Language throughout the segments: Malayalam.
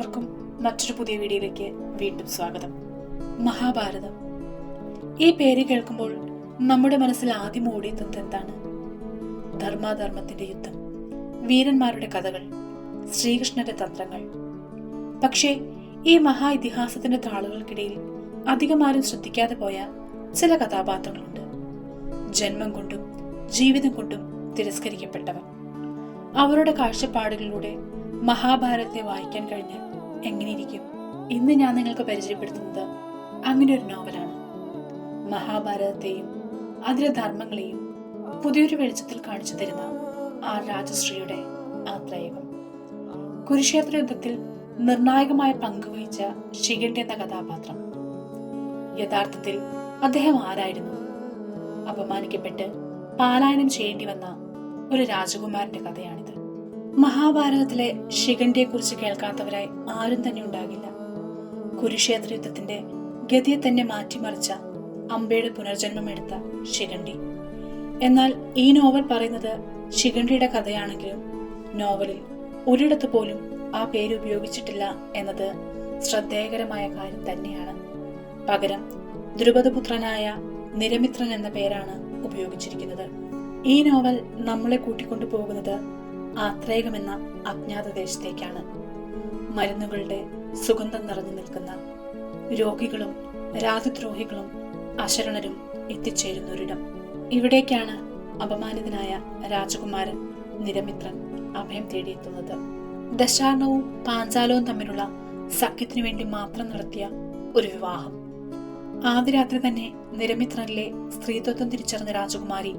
എല്ലാവർക്കും മറ്റൊരു പുതിയ വീഡിയോയിലേക്ക് വീണ്ടും സ്വാഗതം. മഹാഭാരതം. ഈ പേര് കേൾക്കുമ്പോൾ നമ്മുടെ മനസ്സിൽ ആദ്യം ഓടിയെത്തുന്നത് എന്താണ്? ധർമാധർമ്മത്തിന്റെ യുദ്ധം വീരന്മാരുടെ കഥകൾ ശ്രീകൃഷ്ണന്റെ തന്ത്രങ്ങൾ. പക്ഷേ ഈ മഹാ ഇതിഹാസത്തിന്റെ താളുകൾക്കിടയിൽ അധികമാരും ശ്രദ്ധിക്കാതെ പോയ ചില കഥാപാത്രങ്ങളുണ്ട്. ജന്മം കൊണ്ടും ജീവിതം കൊണ്ടും തിരസ്കരിക്കപ്പെട്ടവർ. അവരുടെ കാഴ്ചപ്പാടുകളിലൂടെ മഹാഭാരതത്തെ വായിക്കാൻ കഴിഞ്ഞാൽ എങ്ങനെയിരിക്കും? ഇന്ന് ഞാൻ നിങ്ങൾക്ക് പരിചയപ്പെടുത്തുന്നത് അങ്ങനെ ഒരു നോവലാണ്. മഹാഭാരതത്തെയും അതിലെ ധർമ്മങ്ങളെയും പുതിയൊരു വെളിച്ചത്തിൽ കാണിച്ചു തരുന്ന ആ രാജശ്രീയുടെ ആത്രേയകം കുരുക്ഷേത്ര യുദ്ധത്തിൽ നിർണായകമായ പങ്കുവഹിച്ച ശിഖണ്ഡി എന്ന കഥാപാത്രം. യഥാർത്ഥത്തിൽ അദ്ദേഹം ആരായിരുന്നു? അപമാനിക്കപ്പെട്ട് പാലായനം ചെയ്യേണ്ടി വന്ന ഒരു രാജകുമാരന്റെ കഥയാണിത്. മഹാഭാരതത്തിലെ ശിഖണ്ഡിയെ കുറിച്ച് കേൾക്കാത്തവരായി ആരും തന്നെ ഉണ്ടാകില്ല. കുരുക്ഷേത്ര യുദ്ധത്തിന്റെ ഗതിയെ തന്നെ മാറ്റിമറിച്ച അമ്പയുടെ പുനർജന്മം എടുത്ത ശിഖണ്ഡി. എന്നാൽ ഈ നോവൽ പറയുന്നത് ശിഖണ്ഡിയുടെ കഥയാണെങ്കിലും നോവലിൽ ഒരിടത്ത് പോലും ആ പേര് ഉപയോഗിച്ചിട്ടില്ല എന്നത് ശ്രദ്ധേയകരമായ കാര്യം തന്നെയാണ്. പകരം ദ്രുപദപുത്രനായ നിരമിത്രൻ എന്ന പേരാണ് ഉപയോഗിച്ചിരിക്കുന്നത്. ഈ നോവൽ നമ്മളെ കൂട്ടിക്കൊണ്ടു പോകുന്നത് ആത്രേയം എന്ന അജ്ഞാത ദേശത്തേക്കാണ് മരുന്നുകളുടെ സുഗന്ധം നിറഞ്ഞു നിൽക്കുന്ന രോഗികളും രാജദ്രോഹികളും അശരണരും എത്തിച്ചേരുന്ന ഒരിടം ഇവിടേക്കാണ് അപമാനിതനായ രാജകുമാരൻ നിരമിത്രൻ അഭയം തേടിയെത്തുന്നത്. ദശാർണവും പാഞ്ചാലവും തമ്മിലുള്ള സഖ്യത്തിനു വേണ്ടി മാത്രം നടത്തിയ ഒരു വിവാഹം. ആദ്യ രാത്രി തന്നെ നിരമിത്രനിലെ സ്ത്രീത്വത്വം തിരിച്ചറിഞ്ഞ രാജകുമാരി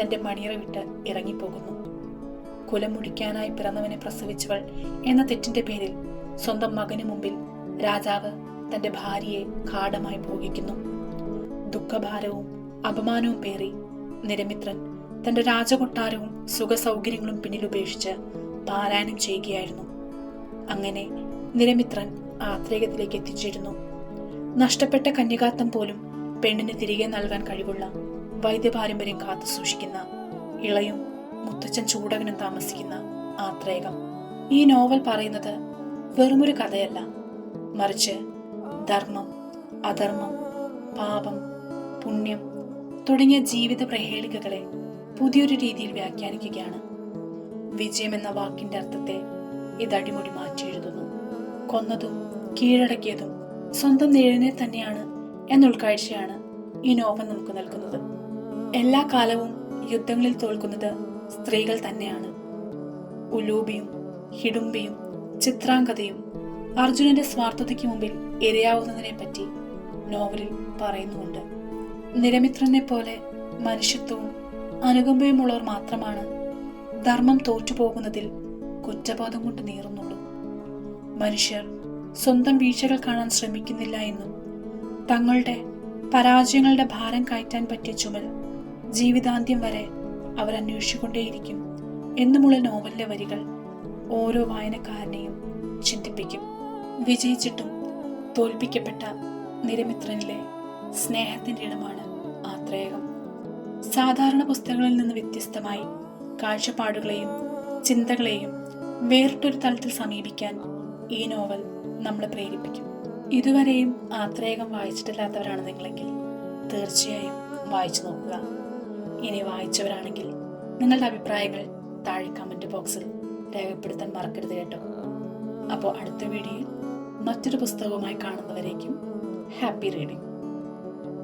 തന്റെ മണിയറ വിട്ട് ഇറങ്ങിപ്പോകുന്നു. കുലം മുടിക്കാനായി പിറന്നവനെ പ്രസവിച്ചവൾ എന്ന തെറ്റിന്റെ പേരിൽ സ്വന്തം മകന് മുമ്പിൽ രാജാവ് തന്റെ ഭാര്യയെ കാടമായി ഭോഗിക്കുന്നു. ദുഃഖഭാരവും അപമാനവും പേറി നിരമിത്രൻ തന്റെ രാജകൊട്ടാരവും സുഖസൗകര്യങ്ങളും പിന്നിലുപേക്ഷിച്ച് പാരായണം ചെയ്യുകയായിരുന്നു. അങ്ങനെ നിരമിത്രൻ ആത്രേയത്തിലേക്ക് എത്തിച്ചേരുന്നു. നഷ്ടപ്പെട്ട കന്യകാത്തം പോലും പെണ്ണിന് തിരികെ നൽകാൻ കഴിവുള്ള വൈദ്യപാരമ്പര്യം കാത്തു സൂക്ഷിക്കുന്ന ഇളയും മുത്തച്ഛൻ ചൂടകനും താമസിക്കുന്ന ആത്രേകം ഈ നോവൽ പറയുന്നത് വെറുമൊരു കഥയല്ല. മറിച്ച് ധർമ്മം അധർമ്മം പാപം പുണ്യം തുടങ്ങിയ ജീവിത പ്രഹേളികകളെ പുതിയൊരു രീതിയിൽ വ്യാഖ്യാനിക്കുകയാണ്. വിജയം എന്ന വാക്കിന്റെ അർത്ഥത്തെ ഇത് അടിമുടി മാറ്റി എഴുതുന്നു കൊന്നതും കീഴടക്കിയതും സ്വന്തം നിഴലിനെ തന്നെയാണ് എന്ന ഉൾക്കാഴ്ചയാണ് ഈ നോവൽ നമുക്ക് നൽകുന്നത്. എല്ലാ കാലവും യുദ്ധങ്ങളിൽ തോൽക്കുന്നത് സ്ത്രീകൾ തന്നെയാണ്. ഉലൂബിയും ഹിഡുംബിയും ചിത്രാംഗതയും അർജുനന്റെ സ്വാർത്ഥതയ്ക്ക് മുമ്പിൽ ഇരയാവുന്നതിനെ പറ്റി നോവലിൽ പറയുന്നുമുണ്ട്. നിരമിത്രനെ പോലെ മനുഷ്യത്വവും അനുകമ്പയുമുള്ളവർ മാത്രമാണ് ധർമ്മം തോറ്റുപോകുന്നതിൽ കുറ്റബോധം കൊണ്ട് നീറുന്നുള്ളൂ. മനുഷ്യർ സ്വന്തം വീഴ്ചകൾ കാണാൻ ശ്രമിക്കുന്നില്ല എന്നും തങ്ങളുടെ പരാജയങ്ങളുടെ ഭാരം കയറ്റാൻ പറ്റിയ ചുമൽ ജീവിതാന്ത്യം വരെ അവർ അന്വേഷിച്ചുകൊണ്ടേയിരിക്കും. എന്നുമുള്ള നോവലിലെ വരികൾ ഓരോ വായനക്കാരനെയും ചിന്തിപ്പിക്കും. വിജയിച്ചിട്ടും തോൽപ്പിക്കപ്പെട്ട നിരമിത്രനിലെ സ്നേഹത്തിന്റെ ഇടമാണ് ആത്രേയകം സാധാരണ പുസ്തകങ്ങളിൽ നിന്ന് വ്യത്യസ്തമായി കാഴ്ചപ്പാടുകളെയും ചിന്തകളെയും വേറിട്ടൊരു തലത്തിൽ സമീപിക്കാൻ ഈ നോവൽ നമ്മളെ പ്രേരിപ്പിക്കും. ഇതുവരെയും ആത്രേയകം വായിച്ചിട്ടില്ലാത്തവരാണ് നിങ്ങളെങ്കിൽ തീർച്ചയായും വായിച്ചു നോക്കുക. ഇനി വായിച്ചവരാണെങ്കിൽ നിങ്ങളുടെ അഭിപ്രായങ്ങൾ താഴെ കമന്റ് ബോക്സിൽ രേഖപ്പെടുത്താൻ മറക്കരുത് കേട്ടോ. അപ്പോൾ അടുത്ത വീഡിയോയിൽ മറ്റൊരു പുസ്തകവുമായി കാണുന്നവരേക്കും ഹാപ്പി റീഡിംഗ്